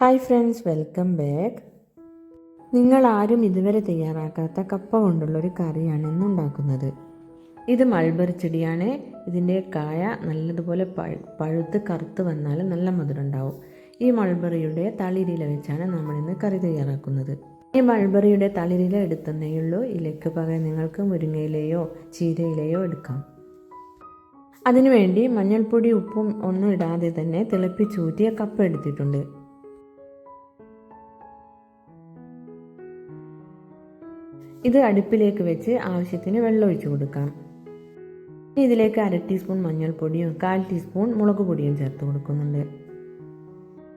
Hi friends welcome back നിങ്ങൾ ആരും ഇതുവരെ തയ്യാറാക്കാത്ത കപ്പ കൊണ്ടുള്ള ഒരു കറിയാണ് ഇന്ന് ഉണ്ടാക്കുന്നത്. ഇത് മൾബറി ചെടിയാണ്. ഇതിന്റെ കായ നല്ലതുപോലെ പഴുത്ത് കറുത്ത് വന്നാൽ നല്ല മധുരം ഉണ്ടാവും. ഈ മൾബറിയുടെ തളിരില വെച്ചാണ് നമ്മൾ ഇന്ന് കറി തയ്യാറാക്കുന്നത്. ഈ മൾബറിയുടെ തളിരില എടുത്തന്നേയുള്ളൂ ഇലയ്ക്ക് പകരം നിങ്ങൾക്ക് മുരിങ്ങയിലയോ ചീരയിലയോ എടുക്കാം. അതിനുവേണ്ടി മഞ്ഞൾപ്പൊടി ഉപ്പും ഒന്നും ഇടാതെ തന്നെ തിളപ്പിച്ചൂറ്റിയ കപ്പ എടുത്തിട്ടുണ്ട്. ഇത് അടുപ്പിലേക്ക് വെച്ച് ആവശ്യത്തിന് വെള്ളം ഒഴിച്ചു കൊടുക്കാം. ഇനി ഇതിലേക്ക് അര ടീസ്പൂൺ മഞ്ഞൾപ്പൊടിയും കാൽ ടീസ്പൂൺ മുളക് പൊടിയും ചേർത്ത് കൊടുക്കുന്നുണ്ട്.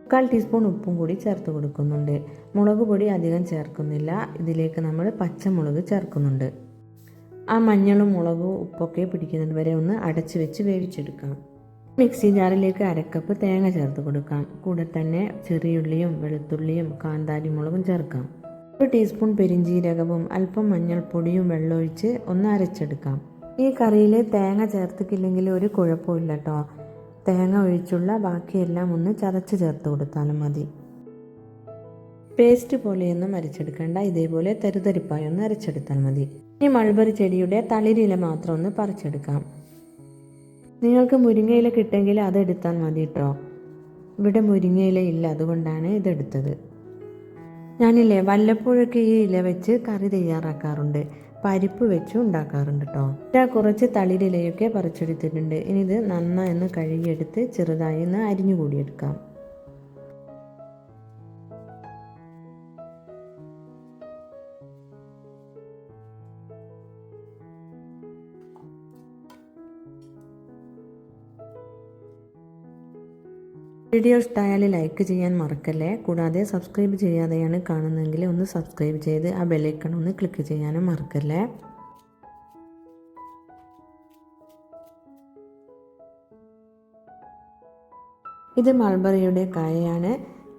മുക്കാൽ ടീസ്പൂൺ ഉപ്പും കൂടി ചേർത്ത് കൊടുക്കുന്നുണ്ട്. മുളക് പൊടി അധികം ചേർക്കുന്നില്ല. ഇതിലേക്ക് നമ്മൾ പച്ചമുളക് ചേർക്കുന്നുണ്ട്. ആ മഞ്ഞളും മുളകും ഉപ്പൊക്കെ പിടിക്കുന്നത് വരെ ഒന്ന് അടച്ചു വെച്ച് വേവിച്ചെടുക്കാം. മിക്സി ജാറിലേക്ക് അരക്കപ്പ് തേങ്ങ ചേർത്ത് കൊടുക്കാം. കൂടെ തന്നെ ചെറിയുള്ളിയും വെളുത്തുള്ളിയും കാന്താരി മുളകും ചേർക്കാം. ഒരു ടീസ്പൂൺ പെരിഞ്ജീരകവും അല്പം മഞ്ഞൾപ്പൊടിയും വെള്ളമൊഴിച്ച് ഒന്ന് അരച്ചെടുക്കാം. ഈ കറിയിൽ തേങ്ങ ചേർത്തിട്ടില്ലെങ്കിൽ ഒരു കുഴപ്പമില്ല കേട്ടോ തേങ്ങ ഒഴിച്ചുള്ള ബാക്കിയെല്ലാം ഒന്ന് ചതച്ച് ചേർത്ത് കൊടുത്താലും മതി. പേസ്റ്റ് പോലെയൊന്നും അരച്ചെടുക്കേണ്ട. ഇതേപോലെ തരുതരിപ്പായി ഒന്ന് അരച്ചെടുത്താൽ മതി. ഇനി മൾബറി ചെടിയുടെ തളിരില മാത്രം ഒന്ന് പറിച്ചെടുക്കാം. നിങ്ങൾക്ക് മുരിങ്ങയില കിട്ടെങ്കിൽ അതെടുത്താൽ മതി കേട്ടോ ഇവിടെ മുരിങ്ങയില ഇല്ല അതുകൊണ്ടാണ് ഇതെടുത്തത് ഞാനില്ലേ വല്ലപ്പോഴൊക്കെ ഈ ഇല വെച്ച് കറി തയ്യാറാക്കാറുണ്ട്. പരിപ്പ് വെച്ച് ഉണ്ടാക്കാറുണ്ട് കേട്ടോ ഞാൻ കുറച്ച് തളിരിലയൊക്കെ പറിച്ചെടുത്തിട്ടുണ്ട്. ഇനി ഇത് നന്നായി ഒന്ന് കഴുകിയെടുത്ത് ചെറുതായി ഒന്ന് അരിഞ്ഞു കൂടിയെടുക്കാം വീഡിയോ ഇഷ്ടമായാൽ ലൈക്ക് ചെയ്യാൻ മറക്കല്ലേ? കൂടാതെ സബ്സ്ക്രൈബ് ചെയ്യാതെയാണ് കാണുന്നതെങ്കിൽ ഒന്ന് സബ്സ്ക്രൈബ് ചെയ്ത് ആ ബെല്ലൈക്കൺ ഒന്ന് ക്ലിക്ക് ചെയ്യാനും മറക്കല്ലേ? ഇത് മൾബറിയുടെ കായയാണ്.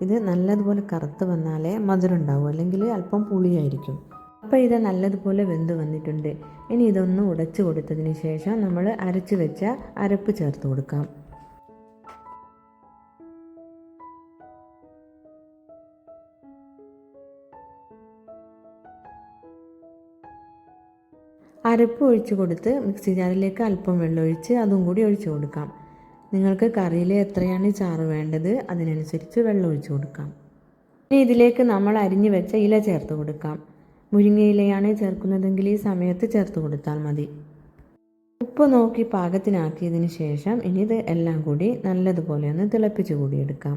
ഇത് നല്ലതുപോലെ കറുത്ത് വന്നാലേ മധുരം ഉണ്ടാവും. അല്ലെങ്കിൽ അല്പം പുളിയായിരിക്കും. അപ്പോൾ ഇത് നല്ലതുപോലെ വെന്ത് വന്നിട്ടുണ്ട്. ഇനി ഇതൊന്ന് ഉടച്ചു കൊടുത്തതിന് ശേഷം നമ്മൾ അരച്ച് വെച്ച അരപ്പ് ചേർത്ത് കൊടുക്കാം. അരപ്പ് ഒഴിച്ച് കൊടുത്ത് മിക്സി ജാറിലേക്ക് അല്പം വെള്ളം ഒഴിച്ച് അതും കൂടി ഒഴിച്ചു കൊടുക്കാം. നിങ്ങൾക്ക് കറിയിൽ എത്രയാണ് ചാറ് വേണ്ടത് അതിനനുസരിച്ച് വെള്ളം ഒഴിച്ചു കൊടുക്കാം. ഇനി ഇതിലേക്ക് നമ്മൾ അരിഞ്ഞു വെച്ച ഇല ചേർത്ത് കൊടുക്കാം. മുരിങ്ങ ഇലയാണ് ചേർക്കുന്നതെങ്കിൽ ഈ സമയത്ത് ചേർത്ത് കൊടുത്താൽ മതി. ഉപ്പ് നോക്കി പാകത്തിനാക്കിയതിന് ശേഷം ഇനി ഇത് എല്ലാം കൂടി നല്ലതുപോലെ ഒന്ന് തിളപ്പിച്ച് കൂടിയെടുക്കാം.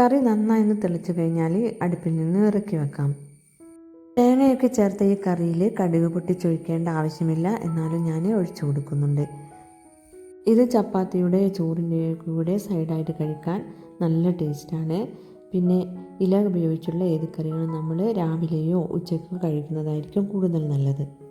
കറി നന്നായി ഒന്ന് തെളിച്ചു കഴിഞ്ഞാൽ അടുപ്പിൽ നിന്ന് ഇറക്കി വെക്കാം. തേങ്ങയൊക്കെ ചേർത്ത ഈ കറിയിൽ കടുക് പൊട്ടിച്ചൊഴിക്കേണ്ട ആവശ്യമില്ല. എന്നാലും ഞാൻ ഒഴിച്ചു കൊടുക്കുന്നുണ്ട്. ഇത് ചപ്പാത്തിയുടെ ചോറിന്റെ കൂടെ സൈഡായിട്ട് കഴിക്കാൻ നല്ല ടേസ്റ്റാണ്. പിന്നെ ഇല ഉപയോഗിച്ചുള്ള ഏത് കറികളും നമ്മൾ രാവിലെയോ ഉച്ചയ്ക്കോ കഴിക്കുന്നതായിരിക്കും കൂടുതൽ നല്ലത്.